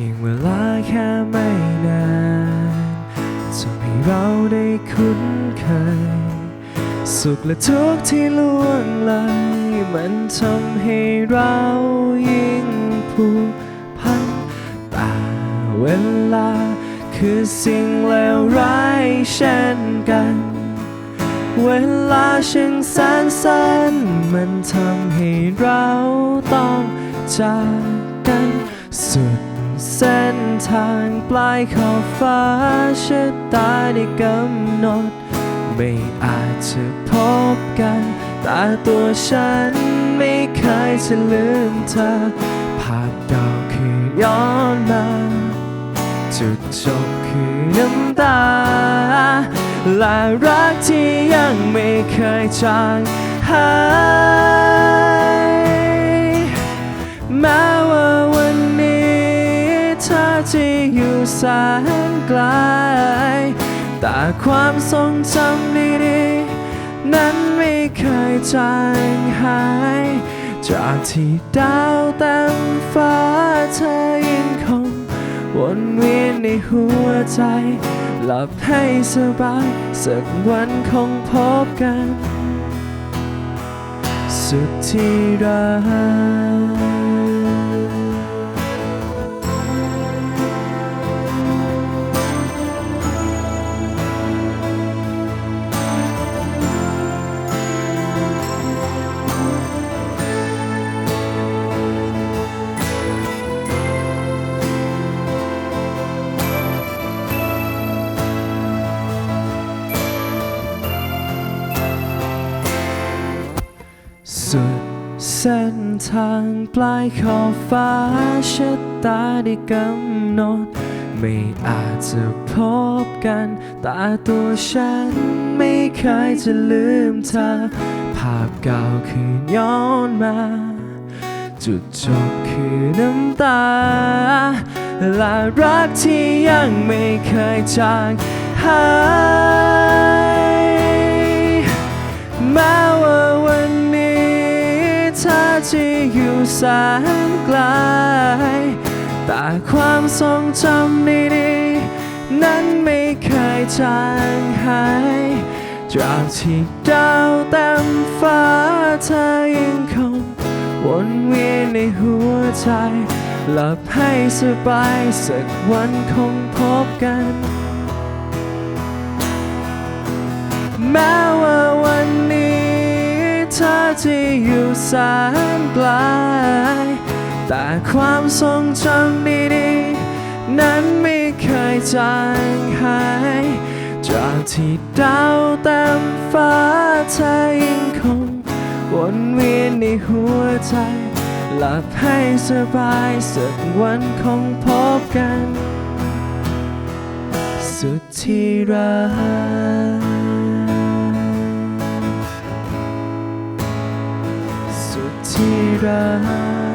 พียงเวลาแค่ไม่นานทำให้เราได้คุ้นเคย สุขและทุกข์ที่ล่วงเลยมันทำให้เรายิ่งผูกพันแต่เวลาคือสิ่งเลวร้ายเช่นกัน เวลาช่างสั้นมันทำให้เราต้องจากกันสุด เส้นทางปลายขอบฟ้าชะตาได้กำหนด ไม่อาจจะพบกัน แต่ตัวฉันไม่เคยจะลืมเธอ ภาพเก่าคือย้อนมา จุดจบคือน้ำตา และรักที่ยังไม่เคยจางหายแม้ว่า แสนไกล แต่ความทรงจำดีๆนั้นไม่เคยจางหาย จากที่ดาวเต็มฟ้าเธอยังคงวนเวียนในหัวใจ หลับให้สบาย สักวันคงพบกัน สุดที่รัก สุดเส้นทางปลายขอบฟ้าชะตาได้กำหนด ไม่อาจจะพบกันแต่ตัวฉันไม่เคยจะลืมเธอ ภาพเก่าคืนย้อนมา จุดจบคือน้ำตา และรักที่ยังไม่เคยจางหายแม้ว่าวันนี้ เธอจะอยู่แสนไกล แต่ความทรงจำดีๆนั้นไม่เคยจางหายจากที่ดาวเต็มฟ้าเธอยังคงวนเวียนในหัวใจหลับให้สบายสักวันคงพบกันแม้ว่าวันนี้ เธอจะอยู่แสนไกลแต่ความทรงจำดีๆนั้นไม่เคยจางหายจากที่ดาวเต็มฟ้าเธอยังคงวนเวียนในหัวใจ หลับให้สบายสักวันคงพบกัน สุดที่รัก สุดที่รัก